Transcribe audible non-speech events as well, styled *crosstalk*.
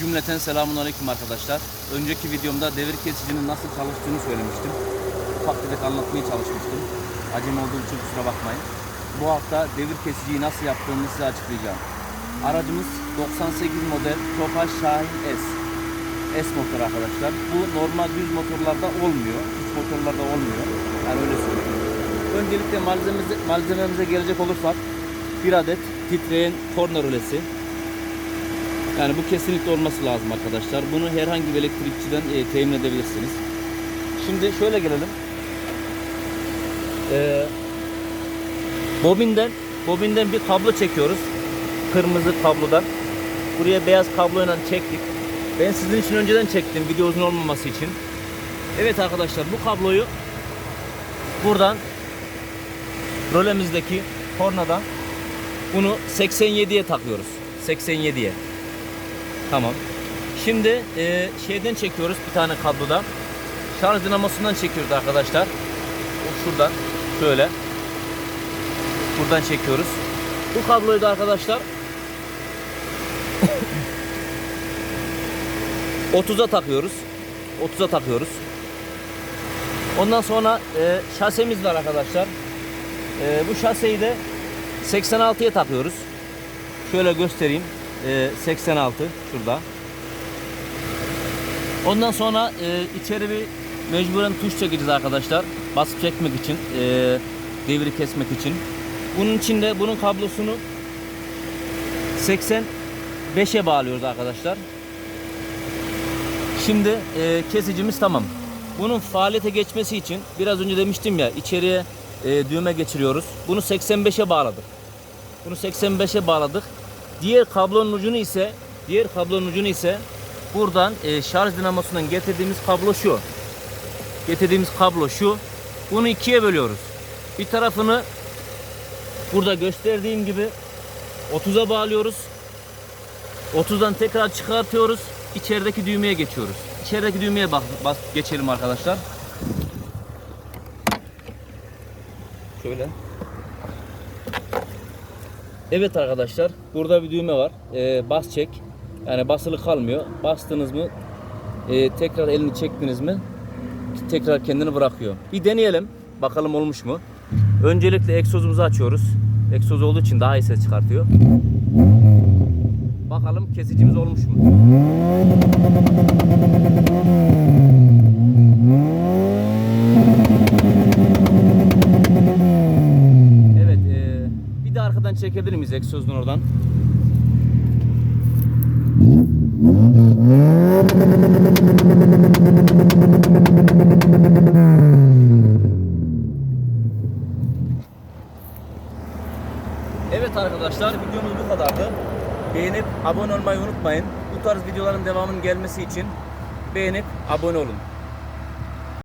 Cümleten selamun aleyküm arkadaşlar. Önceki videomda devir kesicinin nasıl çalıştığını söylemiştim. Ufak tefek anlatmaya çalışmıştım. Acemi olduğum için kusura bakmayın. Bu hafta devir kesiciyi nasıl yaptığımı size açıklayacağım. Aracımız 98 model Tofaş Şahin S. S motor arkadaşlar. Bu normal düz motorlarda olmuyor. Düz motorlarda olmuyor. Yani öyle söyleyeyim. Öncelikle malzememize, malzememize gelecek olursak bir adet titreyen korna rölesi. Yani bu kesinlikle olması lazım arkadaşlar. Bunu herhangi bir elektrikçiden e, temin edebilirsiniz. Şimdi şöyle gelelim. Ee, bobinden bobinden bir kablo çekiyoruz. Kırmızı kablodan. Buraya beyaz kabloyla çektik. Ben sizin için önceden çektim video uzun olmaması için. Evet arkadaşlar bu kabloyu buradan rolemizdeki kornadan bunu 87'ye takıyoruz. 87'ye. Tamam. Şimdi e, şeyden çekiyoruz bir tane kablodan. Şarj dinamosundan çekiyoruz arkadaşlar. Şuradan şöyle. Buradan çekiyoruz. Bu kabloyu da arkadaşlar *coughs* 30'a takıyoruz. 30'a takıyoruz. Ondan sonra e, şasemiz var arkadaşlar. E, bu şaseyi de 86'ya takıyoruz. Şöyle göstereyim. E, 86 şurada. Ondan sonra e, içeri bir mecburen tuş çekeceğiz arkadaşlar. Basıp çekmek için, e, devri kesmek için. Bunun için de bunun kablosunu 85'e bağlıyoruz arkadaşlar. Şimdi e, kesicimiz tamam. Bunun faaliyete geçmesi için biraz önce demiştim ya içeriye e, düğme geçiriyoruz. Bunu 85'e bağladık. Bunu 85'e bağladık. Diğer kablonun ucunu ise diğer kablonun ucunu ise buradan e, şarj dinamosundan getirdiğimiz kablo şu. Getirdiğimiz kablo şu. Bunu ikiye bölüyoruz. Bir tarafını burada gösterdiğim gibi 30'a bağlıyoruz. 30'dan tekrar çıkartıyoruz. İçerideki düğmeye geçiyoruz. İçerideki düğmeye bas, bas geçelim arkadaşlar. Şöyle. Evet arkadaşlar, burada bir düğme var. Ee, bas çek. Yani basılı kalmıyor. Bastınız mı, e, tekrar elini çektiniz mi, tekrar kendini bırakıyor. Bir deneyelim. Bakalım olmuş mu? Öncelikle egzozumuzu açıyoruz. Egzoz olduğu için daha iyi ses çıkartıyor. Bakalım kesicimiz olmuş mu? Evet, e, bir de arkadan çekebilir miyiz egzozun oradan? Evet arkadaşlar videomuz bu kadardı. Beğenip abone olmayı unutmayın. Bu tarz videoların devamının gelmesi için beğenip abone olun.